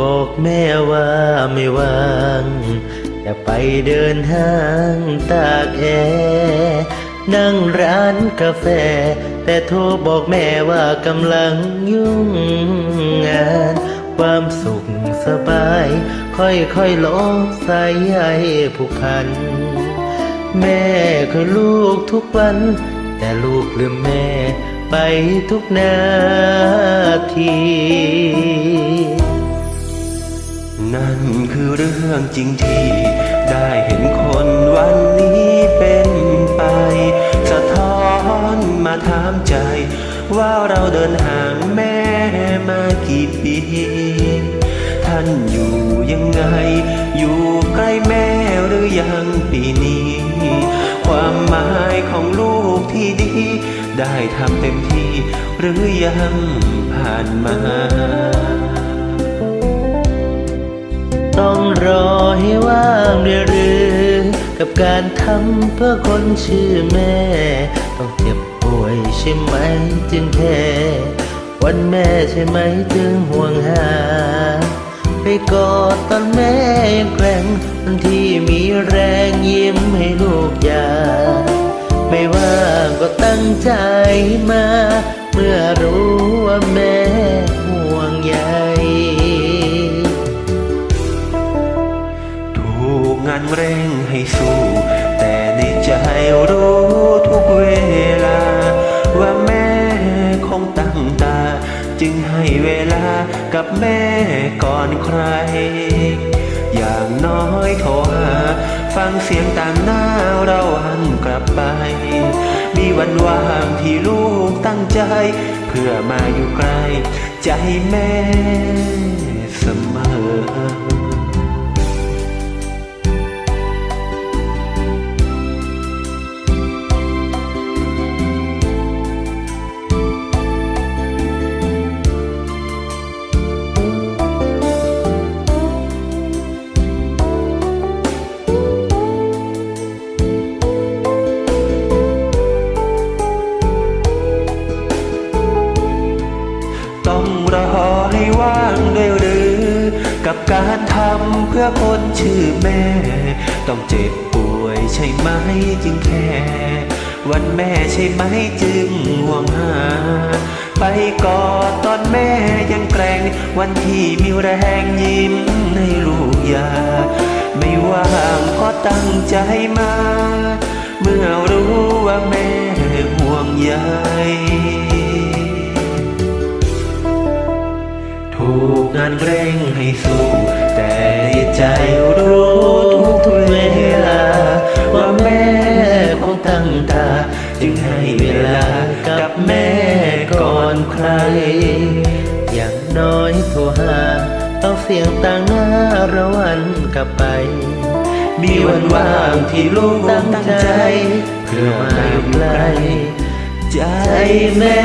บอกแม่ว่าไม่ว่างจะไปเดินห้างตากแอร์นั่งร้านกาแฟ แต่โทรบอกแม่ว่ากำลังยุ่งงาน ความสุขสบาย ค่อยๆลงสายใยผูกพัน แม่เคยลูกทุกวัน แต่ลูกลืมแม่ไปทุกนาที นั่นคือเรื่องจริงที่ ได้เห็นคนวันนี้เป็นไป สะท้อนมาถามใจ ว่าเราเดินห่างแม่มากี่ปี ท่านอยู่ยังไง อยู่ใกล้แม่หรือยังปีนี้ ความหมายของลูกที่ดี ได้ทำเต็มที่หรือยังผ่านมา รอให้ว่างเรือรือกับการทำเพื่อคนชื่อแม่ ต้องเจ็บป่วยใช่ไหมจึงแค่วันแม่ใช่ไหมจึงห่วงหา ไปกอดตอนแม่ยังแกร่งตอนที่มีแรงยิ้มให้ลูกยา ไม่ว่าก็ตั้งใจมา เมื่อรู้ว่าแม่ งานเร่งให้สู้ แต่ในใจรู้ทุกเวลา ว่าแม่คงตั้งตา จึงให้เวลากับแม่ก่อนใคร อย่างน้อยโทรหาฟังเสียงต่างหน้าเราหันกลับไป มีวันว่างที่ลูกตั้งใจ เพื่อมาอยู่ใกล้ใจแม่เสมอ กับการทำเพื่อคนชื่อแม่ ต้องเจ็บป่วยใช่ไหมจึงแค่วันแม่ใช่ไหมจึงห่วงหา ไปกอดตอนแม่ยังแกร่ง วันที่มีแรงยิ้มให้ลูกยา ไม่ว่างก็ตั้งใจมา กงานเร่งให้สู้ แต่ใจรู้ทุกเวลา ว่าแม่คงตั้งตา จึงให้เวลากับแม่ก่อนใคร อย่างน้อยโทรหาเอาเสียงต่างหน้าระวันกลับไป มีวันว่างที่ลูกตั้งใจ เพื่อมาอยู่ใกล้ใจแม่